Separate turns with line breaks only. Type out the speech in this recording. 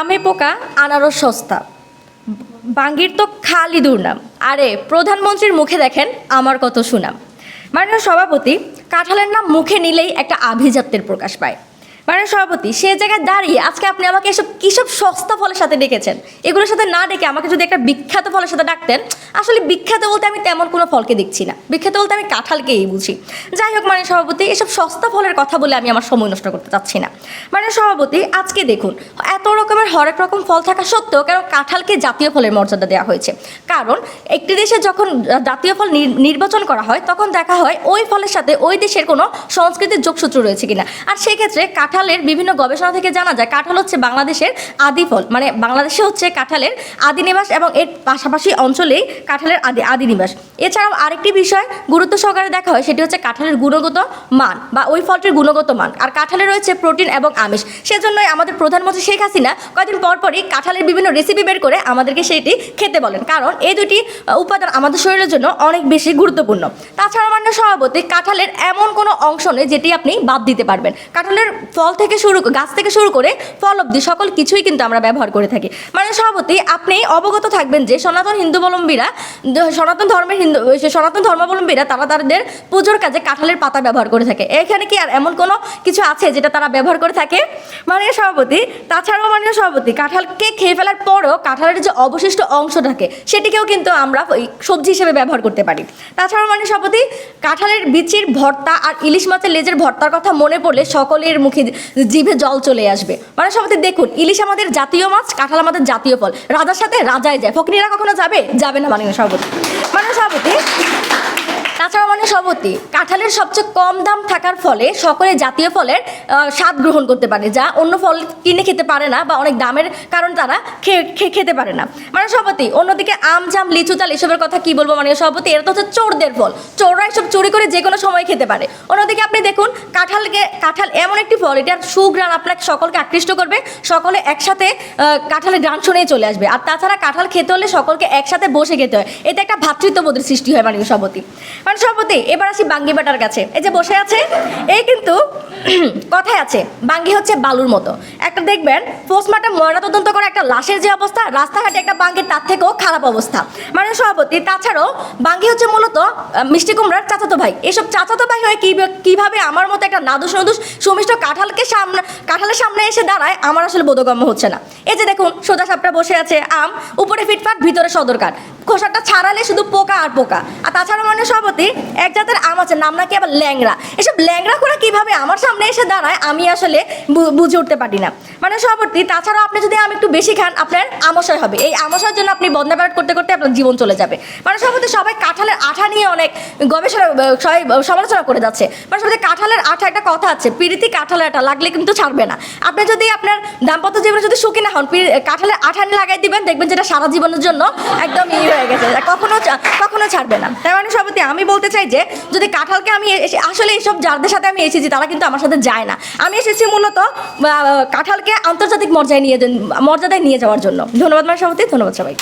আমে পোকা, আনারস সস্তা। বাঙ্গির তো খালি দুর্নাম। আরে, প্রধানমন্ত্রীর মুখে দেখেন আমার কত সুনাম। মাননীয় সভাপতি, কাঁঠালের নাম মুখে নিলেই একটা আভিজাত্যের প্রকাশ পায়। মাননীয় সভাপতি, সে জায়গায় দাঁড়িয়ে আজকে আপনি আমাকে এসব কিসব সস্তা ফলের সাথে ডেকেছেন? এগুলোর সাথে না ডেকে আমাকে যদি একটা বিখ্যাত ফলের সাথে ডাকতেন, আসলে বিখ্যাত বলতে আমি তেমন কোনো ফলকে দেখছি না। বিখ্যাত বলতে আমি কাঁঠালকেই বুঝি। যাই হোক মানে সভাপতি, এসব সস্তা ফলের কথা বলে আমি আমার সময় নষ্ট করতে চাচ্ছি না। মানে সভাপতি, আজকে দেখুন, এত রকমের হরেক রকম ফল থাকা সত্ত্বেও কেন কাঁঠালকে জাতীয় ফলের মর্যাদা দেওয়া হয়েছে? কারণ একটি দেশে যখন জাতীয় ফল নির- নির্বাচন করা হয়, তখন দেখা হয় ওই ফলের সাথে ওই দেশের কোনো সংস্কৃতির যোগসূত্র রয়েছে কিনা। আর সেই ক্ষেত্রে কাঁঠালের বিভিন্ন গবেষণা থেকে জানা যায় কাঁঠাল হচ্ছে বাংলাদেশের আদি ফল। মানে বাংলাদেশে হচ্ছে কাঁঠালের আদি নিবাস এবং এর পাশাপাশি অঞ্চলেই কাঁঠালের আদি আদি নিবাস। এছাড়াও আরেকটি বিষয় গুরুত্ব সহকারে দেখা হয়, সেটি হচ্ছে কাঁঠালের গুণগত মান বা ওই ফলটির গুণগত মান। আর কাঁঠালে রয়েছে প্রোটিন এবং আমিষ। সেজন্যই আমাদের প্রধানমন্ত্রী শেখ হাসিনা কয়েকদিন পর পরই কাঁঠালের বিভিন্ন রেসিপি বের করে আমাদেরকে সেটি খেতে বলেন। কারণ এই দুটি উপাদান আমাদের শরীরের জন্য অনেক বেশি গুরুত্বপূর্ণ। তাছাড়া মান্য সভাপতি, কাঁঠালের এমন কোনো অংশ নেই যেটি আপনি বাদ দিতে পারবেন। কাঁঠালের ফল থেকে শুরু গাছ থেকে শুরু করে ফল অবধি সকল কিছুই কিন্তু আমরা ব্যবহার করে থাকি। মানে সভাপতি, আপনি অবগত থাকবেন যে সনাতন হিন্দুবলম্বীরা সনাতন ধর্মের হিন্দু সনাতন ধর্মাবলম্বীরা তারা তাদের পুজোর কাজে কাঁঠালের পাতা ব্যবহার করে থাকে। এখানে কি আর এমন কোনো কিছু আছে যেটা তারা ব্যবহার করে থাকে? মাননীয় সভাপতি, তাছাড়াও মাননীয় সভাপতি, কাঁঠালকে খেয়ে ফেলার পরেও কাঁঠালের যে অবশিষ্ট অংশ থাকে, সেটিকেও কিন্তু আমরা সবজি হিসেবে ব্যবহার করতে পারি। তাছাড়াও মাননীয় সভাপতি, কাঁঠালের বিচির ভর্তা আর ইলিশ মাছের লেজের ভর্তার কথা মনে পড়লে সকলের মুখে জিভে জল চলে আসবে। মানে সবাই দেখুন, ইলিশ আমাদের জাতীয় মাছ, কাঁঠাল আমাদের জাতীয় ফল। রাজার সাথে রাজায় যায়। ফকনিরা কখনো যাবে? যাবে না মাননীয় সভাপতি। মাননীয় সভাপতি তাছাড়া মানে সভাপতি কাঁঠালের সবচেয়ে কম দাম থাকার ফলে সকলে জাতীয় ফলের স্বাদ গ্রহণ করতে পারে, যা অন্য ফল কিনে খেতে পারে না বা অনেক দামের কারণে তারা খেতে পারে না। মানে সভাপতি অন্যদিকে আম, জাম, লিচু, চাল, এসবের কথা কি বলব? মানে সভাপতি এরা তো হচ্ছে চোরদের ফল। চোররা এসব চুরি করে যে কোনো সময় খেতে পারে। অন্যদিকে আপনি দেখুন, কাঁঠালকে, কাঁঠাল এমন একটি ফল, এটার সুগ্রাণ আপনাকে সকলকে আকৃষ্ট করবে, সকলে একসাথে কাঁঠালের গান শুনেই চলে আসবে। আর তাছাড়া কাঁঠাল খেতে হলে সকলকে একসাথে বসে খেতে হয়। এতে একটা ভাতৃত্ববোধের সৃষ্টি হয় মানে সভাপতি মানে সভাপতি এবার আসি বাঙ্গি বাটার কাছে। এই যে বসে আছে, এই কিন্তু কথায় আছে, বাঙ্গি হচ্ছে বালুর মতো। একটা দেখবেন পোস্টমার্টম ময়নাতদন্ত করে একটা লাশের যে অবস্থা, রাস্তাঘাটে একটা বাঙ্গির তার থেকেও খারাপ অবস্থা। মানে সভাপতি তাছাড়াও বাঙ্গি হচ্ছে মূলত মিষ্টি কুমড়ার চাচাতো ভাই। এসব চাচাতো ভাই হয়ে কীভাবে আমার মতো একটা নাদুস নদুস সুমিষ্ট কাঁঠালকে সামনে কাঁঠালের সামনে এসে দাঁড়ায়, আমার আসলে বোধগম্য হচ্ছে না। এই যে দেখুন, সোজা সাপটা বসে আছে, আম, উপরে ফিটফাট, ভিতরে সদরকার খোসাটা ছাড়ালে শুধু পোকা আর পোকা। আর তাছাড়া মানে সভাপতি, এক জাতের আম আছে, নাম নাকি আবার ল্যাংড়া। এসব ল্যাংড়া করে কীভাবে আমার সামনে এসে দাঁড়ায়, আমি আসলে বুঝে উঠতে পারি না। মানে সভাপতি, তাছাড়াও আপনি যদি আম একটু বেশি খান, আপনার আমশয় হবে। এই আমশয়ের জন্য আপনি বদনা ব্যাট করতে করতে আপনার জীবন চলে যাবে। মানে সভাপতি, সবাই কাঁঠালের আঠা নিয়ে অনেক গবেষণা সবাই সমালোচনা করে যাচ্ছে। মানে সভাপতি, কাঁঠালের আঠা একটা কথা আছে, পিরিতি কাঁঠালের আঠা, লাগলে কিন্তু ছাড়বে না। আপনি যদি আপনার দাম্পত্য জীবনে যদি সুখী না হন কাঁঠালের আঠা লাগাই দিবেন, দেখবেন যেটা সারা জীবনের জন্য একদম হয়ে গেছে। কখনো কখনো ছাড়বে না। তার মানে সভাপতি আমি বলতে চাই যে, যদি কাঁঠালকে আমি আসলে এইসব যাদের সাথে আমি এসেছি, তারা কিন্তু আমার সাথে যায় না। আমি এসেছি মূলত কাঁঠালকে আন্তর্জাতিক মর্যাদায় নিয়ে মর্যাদায় নিয়ে যাওয়ার জন্য। ধন্যবাদ মানে সভাপতি ধন্যবাদ সবাই